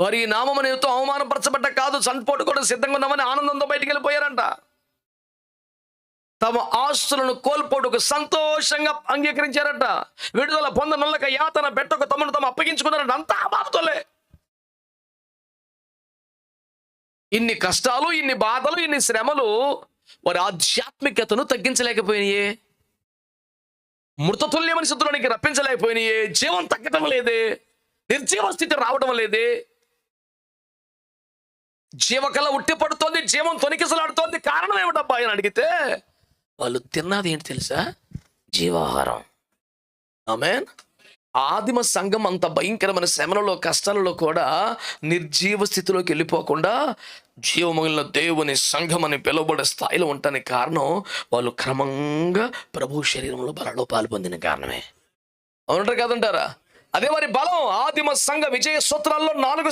వారి ఈ నామము నిమిత్తం అవమానపరచబడ్డ కాదు చనిపోటు కూడా సిద్ధంగా ఉన్నామని ఆనందంతో బయటికి వెళ్ళిపోయారంట. తమ ఆస్తులను కోల్పోటుకు సంతోషంగా అంగీకరించారట. విడుదల పొందనల్లక యాతన పెట్టకు తమను తమ అప్పగించుకున్నారంట. అంతా బాధతోలే. ఇన్ని కష్టాలు ఇన్ని బాధలు ఇన్ని శ్రమలు వారి ఆధ్యాత్మికతను తగ్గించలేకపోయినాయే. మృతతుల్యమని శుద్ధులనికి రప్పించలేకపోయినాయే. జీవం తగ్గటం లేదే. నిర్జీవ స్థితి రావడం లేదే. జీవకళ ఉట్టి పడుతోంది జీవం తొనికిసలాడుతోంది. కారణం ఏమిటబ్బా? అని అడిగితే వాళ్ళు తిన్నది ఏంటి తెలుసా? జీవాహారం. ఆమెన్? ఆదిమ సంఘం అంత భయంకరమైన శ్రమలలో కష్టాలలో కూడా నిర్జీవ స్థితిలోకి వెళ్ళిపోకుండా జీవమగిలిన దేవుని సంఘం అని పిలువబడే స్థాయిలో ఉండటానికి కారణం వాళ్ళు క్రమంగా ప్రభు శరీరంలో బలలో పాలు పొందిన కారణమే. అవునంటారు కదంటారా? అదే వారి బలం. ఆదిమ సంఘ విజయ సూత్రాల్లో నాలుగు